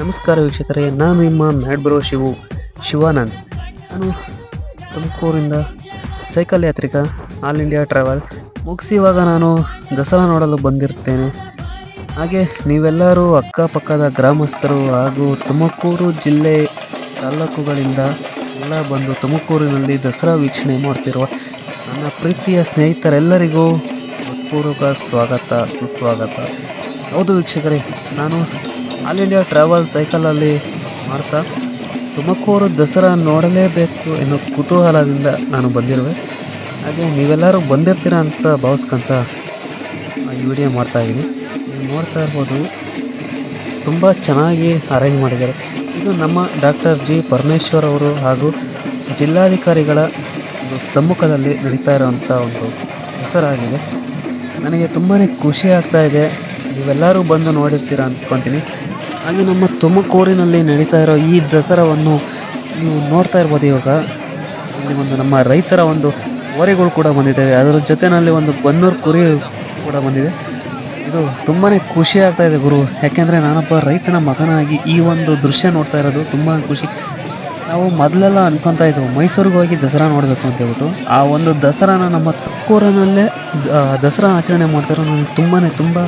ನಮಸ್ಕಾರ ವೀಕ್ಷಕರೇ, ನಾನು ನಿಮ್ಮ ಮ್ಯಾಡ್ ಬ್ರೋ ಶಿವು, ಶಿವಾನಂದ್. ನಾನು ತುಮಕೂರಿಂದ ಸೈಕಲ್ ಯಾತ್ರಿಕ, ಆಲ್ ಇಂಡಿಯಾ ಟ್ರಾವೆಲ್. ಮುಗಿಸಿ ಇವಾಗ ನಾನು ದಸರಾ ನೋಡಲು ಬಂದಿರ್ತೇನೆ. ಹಾಗೆ ನೀವೆಲ್ಲರೂ ಅಕ್ಕಪಕ್ಕದ ಗ್ರಾಮಸ್ಥರು ಹಾಗೂ ತುಮಕೂರು ಜಿಲ್ಲೆ ತಾಲ್ಲೂಕುಗಳಿಂದ ಎಲ್ಲ ಬಂದು ತುಮಕೂರಿನಲ್ಲಿ ದಸರಾ ವೀಕ್ಷಣೆ ಮಾಡ್ತಿರುವ ನನ್ನ ಪ್ರೀತಿಯ ಸ್ನೇಹಿತರೆಲ್ಲರಿಗೂ ಪೂರ್ವಕ ಸ್ವಾಗತ, ಸುಸ್ವಾಗತ. ಹೌದು ವೀಕ್ಷಕರೇ, ನಾನು ಆಲ್ ಇಂಡಿಯಾ ಟ್ರಾವೆಲ್ ಸೈಕಲಲ್ಲಿ ಮಾಡ್ತಾ ತುಮಕೂರು ದಸರಾ ನೋಡಲೇಬೇಕು ಎನ್ನುವ ಕುತೂಹಲದಿಂದ ನಾನು ಬಂದಿರುವೆ. ಹಾಗೆ ನೀವೆಲ್ಲರೂ ಬಂದಿರ್ತೀರ ಅಂತ ಭಾವಿಸ್ಕೊಂತ ಈ ವಿಡಿಯೋ ಮಾಡ್ತಾ ಇದ್ದೀನಿ. ನೀವು ನೋಡ್ತಾ ಇರ್ಬೋದು, ತುಂಬ ಚೆನ್ನಾಗಿ ಅರೇಂಜ್ ಮಾಡಿದ್ದಾರೆ. ಇದು ನಮ್ಮ ಡಾಕ್ಟರ್ ಜಿ ಪರಮೇಶ್ವರ್ ಅವರು ಹಾಗೂ ಜಿಲ್ಲಾಧಿಕಾರಿಗಳ ಸಮ್ಮುಖದಲ್ಲಿ ನಡೀತಾ ಇರೋವಂಥ ಒಂದು ಹೆಸರಾಗಿದೆ ನನಗೆ ತುಂಬಾ ಖುಷಿ ಆಗ್ತಾ ಇದೆ. ನೀವೆಲ್ಲರೂ ಬಂದು ನೋಡಿರ್ತೀರ ಅಂದ್ಕೊತೀನಿ. ಹಾಗೆ ನಮ್ಮ ತುಮಕೂರಿನಲ್ಲಿ ನಡೀತಾ ಇರೋ ಈ ದಸರಾವನ್ನು ನೀವು ನೋಡ್ತಾ ಇರ್ಬೋದು ಇವಾಗ. ಇಲ್ಲಿ ಒಂದು ನಮ್ಮ ರೈತರ ಒಂದು ಹೋರಿಗಳು ಕೂಡ ಬಂದಿದ್ದಾವೆ. ಅದರ ಜೊತೆಯಲ್ಲಿ ಒಂದು ಬನ್ನೂರು ಕುರಿ ಕೂಡ ಬಂದಿದೆ. ಇದು ತುಂಬಾ ಖುಷಿ ಆಗ್ತಾ ಇದೆ ಗುರು. ಯಾಕೆಂದರೆ ನಾನೊಬ್ಬ ರೈತನ ಮಗನಾಗಿ ಈ ಒಂದು ದೃಶ್ಯ ನೋಡ್ತಾ ಇರೋದು ತುಂಬ ಖುಷಿ. ನಾವು ಮೊದಲೆಲ್ಲ ಅನ್ಕೊತಾ ಇದ್ದೆವು, ಮೈಸೂರಿಗೆ ಹೋಗಿ ದಸರಾ ನೋಡಬೇಕು ಅಂತ ಹೇಳ್ಬಿಟ್ಟು. ಆ ಒಂದು ದಸರಾನ ನಮ್ಮ ತುಮಕೂರಿನಲ್ಲೇ ದಸರಾ ಆಚರಣೆ ಮಾಡ್ತಾರೋ ನನಗೆ ತುಂಬಾ ತುಂಬ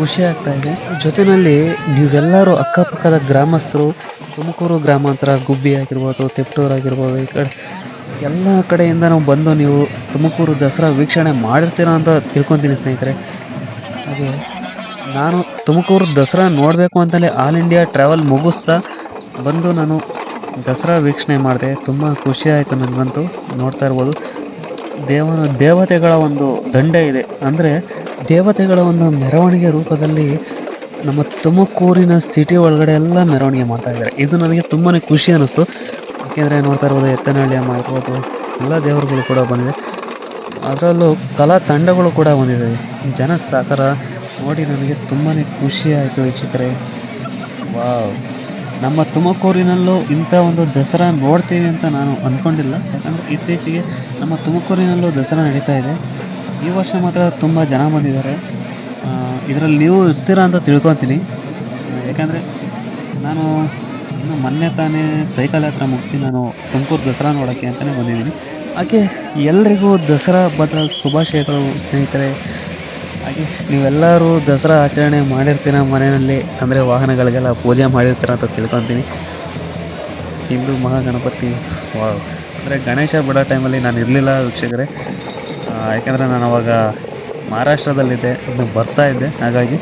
ಖುಷಿ ಆಗ್ತಾ ಇದೆ. ಜೊತೆಯಲ್ಲಿ ನೀವೆಲ್ಲರೂ ಅಕ್ಕಪಕ್ಕದ ಗ್ರಾಮಸ್ಥರು, ತುಮಕೂರು ಗ್ರಾಮಾಂತರ ಗುಬ್ಬಿ ಆಗಿರ್ಬೋದು, ತಿಪ್ಟೂರು ಆಗಿರ್ಬೋದು, ಈ ಕಡೆ ಎಲ್ಲ ಕಡೆಯಿಂದ ನಾವು ಬಂದು ನೀವು ತುಮಕೂರು ದಸರಾ ವೀಕ್ಷಣೆ ಮಾಡಿರ್ತೀರ ಅಂತ ತಿಳ್ಕೊತೀನಿ ಸ್ನೇಹಿತರೆ. ಹಾಗೆ ನಾನು ತುಮಕೂರು ದಸರಾ ನೋಡಬೇಕು ಅಂತಲೇ ಆಲ್ ಇಂಡಿಯಾ ಟ್ರಾವೆಲ್ ಮುಗಿಸ್ತಾ ಬಂದು ನಾನು ದಸರಾ ವೀಕ್ಷಣೆ ಮಾಡಿದೆ. ತುಂಬ ಖುಷಿ ಆಯಿತು ನನಗಂತೂ ನೋಡ್ತಾ ಇರ್ಬೋದು. ದೇವನ ದೇವತೆಗಳ ಒಂದು ದಂಡೆ ಇದೆ. ಅಂದರೆ ದೇವತೆಗಳ ಒಂದು ಮೆರವಣಿಗೆ ರೂಪದಲ್ಲಿ ನಮ್ಮ ತುಮಕೂರಿನ ಸಿಟಿ ಒಳಗಡೆ ಎಲ್ಲ ಮೆರವಣಿಗೆ ಮಾಡ್ತಾ ಇದ್ದಾರೆ. ಇದು ನನಗೆ ತುಂಬಾ ಖುಷಿ ಅನ್ನಿಸ್ತು. ಯಾಕೆಂದರೆ ನೋಡ್ತಾ ಇರ್ಬೋದು ಎತ್ತನಹಳ್ಳಿ ಅಮ್ಮ ಇರ್ಬೋದು, ಎಲ್ಲ ದೇವರುಗಳು ಕೂಡ ಬಂದಿದೆ ಅದರಲ್ಲೂ ಕಲಾ ತಂಡಗಳು ಕೂಡ ಬಂದಿದ್ದಾವೆ ಜನ ಸಾಕಾರ ನೋಡಿ ನನಗೆ ತುಂಬಾ ಖುಷಿ ಆಯಿತು ವೀಕ್ಷಕರೇ. ವಾವ್. ನಮ್ಮ ತುಮಕೂರಿನಲ್ಲೂ ಇಂಥ ಒಂದು ದಸರಾ ನೋಡ್ತೀವಿ ಅಂತ ನಾನು ಅಂದ್ಕೊಂಡಿಲ್ಲ ಯಾಕಂದರೆ ಇತ್ತೀಚೆಗೆ ನಮ್ಮ ತುಮಕೂರಿನಲ್ಲೂ ದಸರಾ ನಡೀತಾ ಇದೆ. ಈ ವರ್ಷ ಮಾತ್ರ ತುಂಬ ಜನ ಬಂದಿದ್ದಾರೆ. ಇದರಲ್ಲಿ ನೀವು ಇರ್ತೀರಾ ಅಂತ ತಿಳ್ಕೊತೀನಿ. ಯಾಕಂದರೆ ನಾನು ಇನ್ನು ಮೊನ್ನೆ ತಾನೇ ಸೈಕಲ್ ಹತ್ರ ಮುಗಿಸಿ ನಾನು ತುಮಕೂರು ದಸರಾ ನೋಡೋಕ್ಕೆ ಅಂತಲೇ ಬಂದಿದ್ದೀನಿ. ಹಾಗೆ ಎಲ್ರಿಗೂ ದಸರಾ ಹಬ್ಬದ ಶುಭಾಶಯಗಳು ಸ್ನೇಹಿತರೆ. ಹಾಗೆ ನೀವೆಲ್ಲರೂ ದಸರಾ ಆಚರಣೆ ಮಾಡಿರ್ತೀರ ಮನೆಯಲ್ಲಿ? ಅಂದರೆ ವಾಹನಗಳಿಗೆಲ್ಲ ಪೂಜೆ ಮಾಡಿರ್ತೀರ ಅಂತ ತಿಳ್ಕೊತೀನಿ. ಹಿಂದೂ ಮಹಾಗಣಪತಿ ವಾ ಅಂದರೆ ಗಣೇಶ ಬಿಡೋ ಟೈಮಲ್ಲಿ ನಾನು ಇರಲಿಲ್ಲ ವೀಕ್ಷಕರೇ. ಯಾಕೆಂದರೆ ನಾನು ಅವಾಗ ಮಹಾರಾಷ್ಟ್ರದಲ್ಲಿದ್ದೆ, ಇನ್ನು ಬರ್ತಾ ಇದ್ದೆ, ಹಾಗಾಗಿ.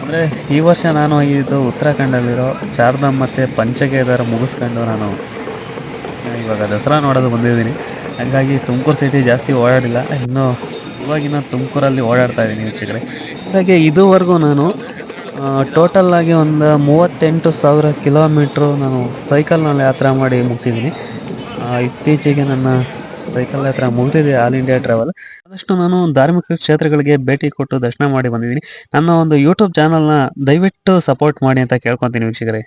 ಅಂದರೆ ಈ ವರ್ಷ ನಾನು ಇದು ಉತ್ತರಾಖಂಡಲ್ಲಿರೋ ಚಾರ್ಧಾಮ್ ಮತ್ತು ಪಂಚಕೇದಾರ ಮುಗಿಸ್ಕೊಂಡು ನಾನು, ಇವಾಗ ದಸರಾ ನೋಡೋದು ಬಂದಿದ್ದೀನಿ. ಹಾಗಾಗಿ ತುಮಕೂರು ಸಿಟಿ ಜಾಸ್ತಿ ಓಡಾಡಿಲ್ಲ. ಇನ್ನು ಇವಾಗಿನ ತುಮಕೂರಲ್ಲಿ ಓಡಾಡ್ತಾ ಇದ್ದೀನಿ ವೀಕ್ಷಕರೇ. ಹಾಗೆ ಇದುವರೆಗೂ ನಾನು ಟೋಟಲ್ ಆಗಿ ಒಂದು ಮೂವತ್ತೆಂಟು ಸಾವಿರ ಕಿಲೋಮೀಟ್ರು ನಾನು ಸೈಕಲ್ನಲ್ಲಿ ಯಾತ್ರೆ ಮಾಡಿ ಮುಗಿಸಿದ್ದೀನಿ. ಇತ್ತೀಚೆಗೆ ನನ್ನ ಸೈಕಲ್ ಯಾತ್ರೆ ಮುಗಿದಿದೆ ಆಲ್ ಇಂಡಿಯಾ ಟ್ರಾವೆಲ್ ಆದಷ್ಟು ನಾನು ಧಾರ್ಮಿಕ ಕ್ಷೇತ್ರಗಳಿಗೆ ಭೇಟಿ ಕೊಟ್ಟು ದರ್ಶನ ಮಾಡಿ ಬಂದಿದ್ದೀನಿ. ನನ್ನ ಒಂದು ಯೂಟ್ಯೂಬ್ ಚಾನಲ್ನ ದಯವಿಟ್ಟು ಸಪೋರ್ಟ್ ಮಾಡಿ ಅಂತ ಕೇಳ್ಕೊತೀನಿ ವೀಕ್ಷಕರೇ.